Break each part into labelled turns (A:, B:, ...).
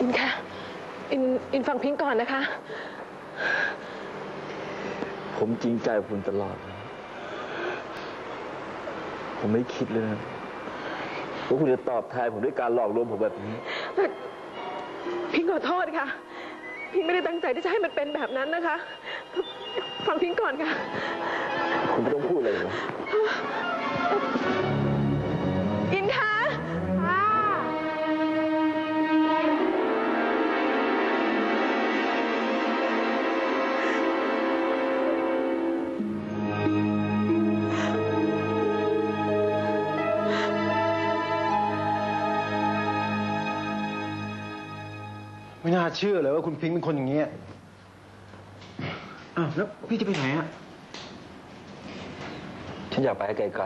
A: อินคะอินอินฟังพิงค์ก่อนนะคะ
B: ผมจริงใจกับคุณตลอดนะผมไม่คิดเลยนะว่าคุณจะตอบแทนผมด้วยการหลอกลวงผมแบบนี้
A: พิงค์ขอโทษค่ะ พิงค์ไม่ได้ตั้งใจที่จะให้มันเป็นแบบนั้นนะคะ ฟังพิงค์ก่อนค่ะ
B: คุณไม่ต้องพูดอะไรนะ
A: อินคะา
C: เชื่อเลยว่าคุณพิงค์เป็นคนอย่างนี้ยอ้าวแล้วพี่จะไปไหนอะ
B: ฉันอยากไปให้ไกล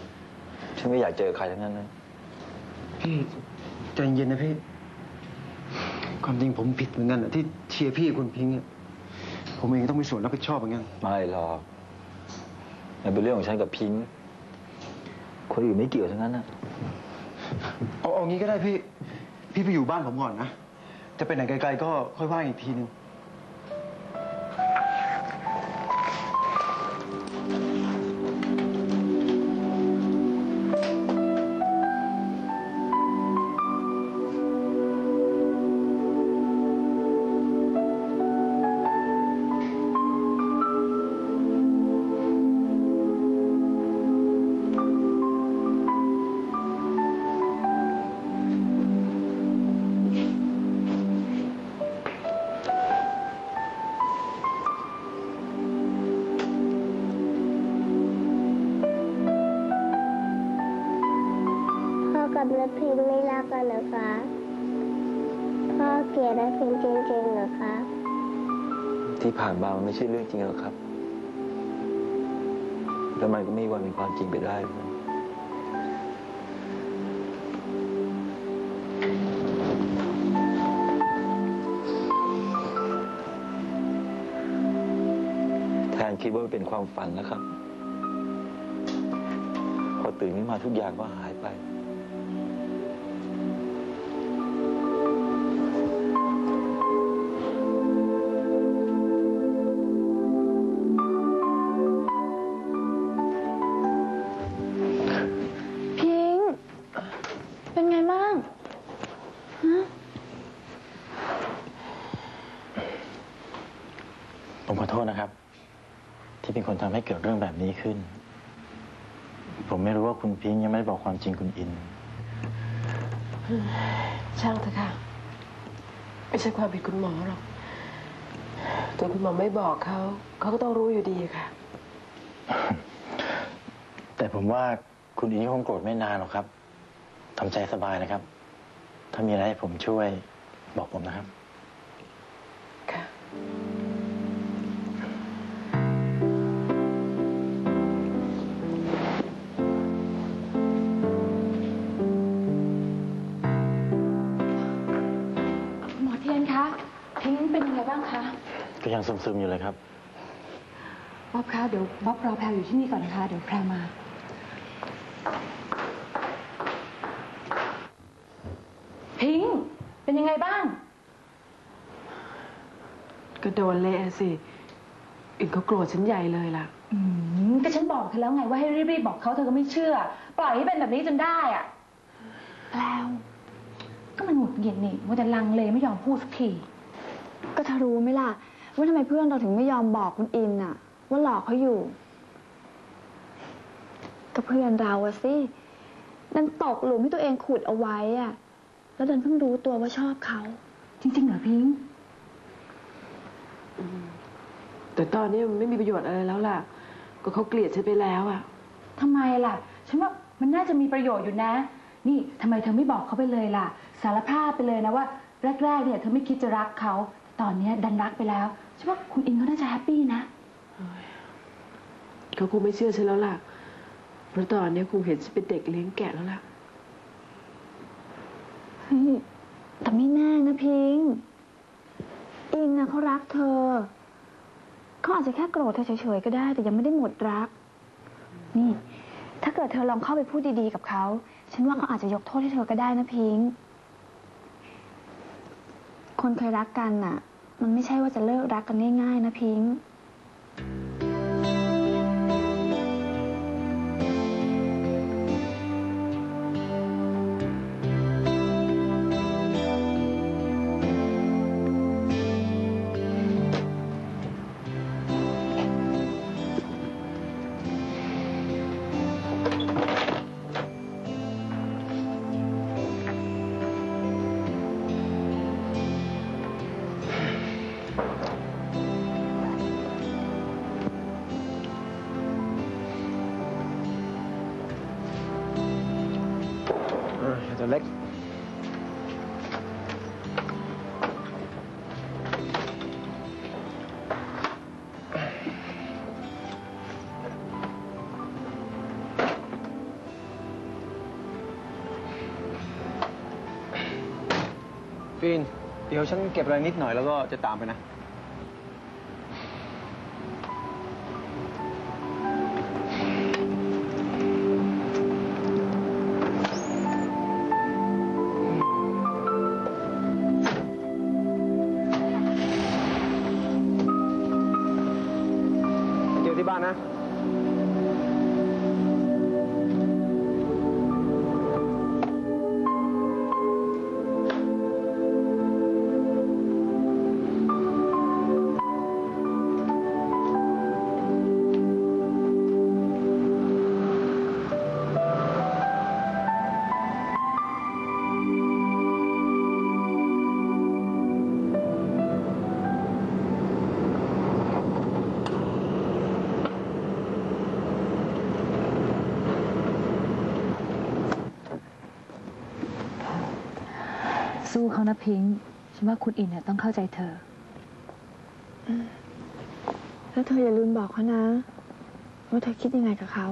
B: ๆ ฉันไม่อยากเจอใครทั้งนั้นนะ
C: พี่ใจเย็นนะพี่ ความจริงผมผิดเหมือนกันอะที่เชียร์พี่คุณพิงค์อะผมเองต้องมีส่วนรับผิดชอบเหมือนกัน
B: ไม่หรอกมันเป็นเรื่องของฉันกับพิงค์คนอื่นไม่เกี่ยวทั้งนั้นนะ
C: เอาเอางี้ก็ได้พี่ พี่ไปอยู่บ้านผมก่อนนะ จะไปไหนไกลๆก็ค่อยว่าอีกทีนึง
D: พ่อกับนพิมไม่รักกันเหรอคะ พ่อเกลียดนพิมจริงๆเหรอคะ
B: ที่ผ่านมามันไม่ใช่เรื่องจริงหรอกครับ แล้วมันก็ไม่มีวันเป็นความจริงไปได้เลยแทนคิดว่าเป็นความฝันนะครับ พอตื่นขึ้นมาทุกอย่างก็หายไป
E: ผมขอโทษนะครับ ที่เป็นคนทำให้เกิดเรื่องแบบนี้ขึ้น ผมไม่รู้ว่าคุณพิงค์ยังไม่ได้บอกความจริงคุณอิน
A: ช่างเถอะค่ะ ไม่ใช่ความผิดคุณหมอหรอกถึงคุณหมอไม่บอกเขา เขาก็ต้องรู้อยู่ดีค่ะ
E: แต่ผมว่าคุณอินคงโกรธไม่นานหรอกครับทำใจสบายนะครับ ถ้ามีอะไรให้ผมช่วยบอกผมนะครับ
A: ค่ะ
E: ก็ยังซึมๆอยู่เลยครับ
F: บ๊อบคะเดี๋ยวบ๊อบรอแพรอยู่ที่นี่ก่อนนะคะ เดี๋ยวแพรมา พิงค์เป็นยังไงบ้าง
A: ก็โดนเละสิอินเขาโกรธฉันใหญ่เลยล่ะ
F: อืมก็ฉันบอกเธอแล้วไงว่าให้รีบๆบอกเขาเธอก็ไม่เชื่อ ปล่อยให้เป็นแบบนี้จนได้อะแล้วก็มันหงุดหงิดนี่ว่าแต่ลังเลไม่ยอมพูดสักที
G: ก็เธอรู้ไหมล่ะ ว่าทำไมเพื่อนเราถึงไม่ยอมบอกคุณอินน่ะ ว่าหลอกเขาอยู่ ก็เพื่อนเราอะสิดันตกหลุมที่ตัวเองขุดเอาไว้อะแล้วดันเพิ่งรู้ตัวว่าชอบเขา
F: จริงๆเหรอพิงค์
A: แต่ตอนนี้มันไม่มีประโยชน์อะไรแล้วล่ะ ก็เขาเกลียดฉันไปแล้วอะ
F: ทำไมล่ะ ฉันว่ามันน่าจะมีประโยชน์อยู่นะ นี่ทำไมเธอไม่บอกเขาไปเลยล่ะ สารภาพไปเลยนะว่า แรก ๆ เนี่ยเธอไม่คิดจะรักเขา ตอนเนี้ยดันรักไปแล้ว ฉันว่าคุณอินเขาน่าจะแฮปปี้นะ
A: เขาคงไม่เชื่อฉันแล้วล่ะ เพราะตอนนี้คงเห็นฉันเป็นเด็กเลี้ยงแกะแล้วล่ะ
G: เฮ้ยแต่ไม่แน่นะพิงค์อินนะเขารักเธอ เขาอาจจะแค่โกรธเธอเฉยๆก็ได้ แต่ยังไม่ได้หมดรัก นี่ ถ้าเกิดเธอลองเข้าไปพูดดีๆกับเขา ฉันว่าเขาอาจจะยกโทษให้เธอก็ได้นะพิงค์คนเคยรักกันน่ะ มันไม่ใช่ว่าจะเลิกรักกันง่ายๆนะพิงค์
C: ตัวเล็กฟีนเดี๋ยวฉันเก็บอะไรนิดหน่อยแล้วก็จะตามไปนะ
F: สู้เขานะพิงฉันว่าคุณอินเนี่ยต้องเข้าใจเธอ
G: แล้วเธออย่าลืมบอกเขานะ ว่าเธอคิดยังไงกับเขา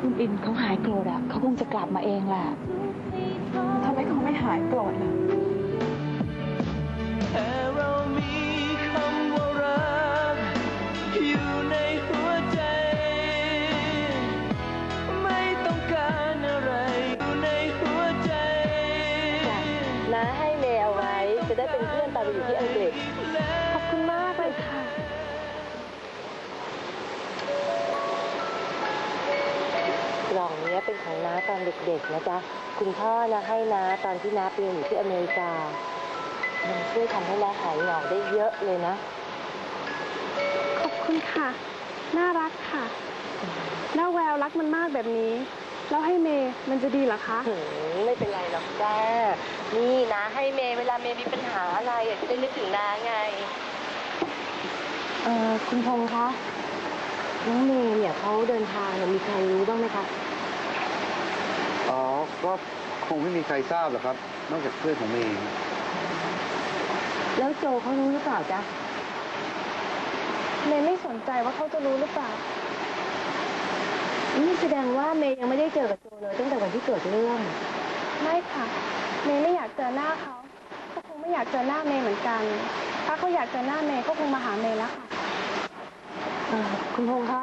G: คุ
F: ณอินเขาหายโกรธอะเขาคงจะกลับมาเองแหละ
A: ทำไมเขาไม่หายโกรธล่ะ
H: เด็กๆนะจ๊ะคุณพ่อนะให้น้าตอนที่น้าไปเรียนอยู่ที่อเมริกา มันช่วยทำให้น้าหายเหงาได้เยอะเลยนะ
D: ขอบคุณค่ะ น่ารักค่ะแล้วแววรักมันมากแบบนี้ แล้วให้เมย์มันจะดีเหรอคะ
H: หืมไม่เป็นไรหรอกจ้า นี่นะให้เมย์เวลาเมย์มีปัญหาอะไรอะจะได้นึกถึงน้าไง เอ่อคุณพงษ์คะ น้องเมย์เนี่ยเขาเดินทางเนี่ยมีใครรู้บ้างไหมคะ
C: อ๋อ ก็คงไม่มีใครทราบหรอกครับ นอกจากเพื่อนของเมย์
H: แล้วโจเขารู้หรือเปล่าจ๊ะ
D: เมย์ไม่สนใจว่าเขาจะรู้หรือเปล่า
H: นี่แสดงว่าเมย์ยังไม่ได้เจอกับโจเลยตั้งแต่วันที่เกิดเรื่อง
D: ไม่ค่ะ เมย์ไม่อยากเจอหน้าเขาเขาคงไม่อยากเจอหน้าเมย์เหมือนกัน ถ้าเขาอยากเจอหน้าเมย์ก็คงมาหาเมย์แล้วค่ะ
H: เอ่อคุณพงษ์คะ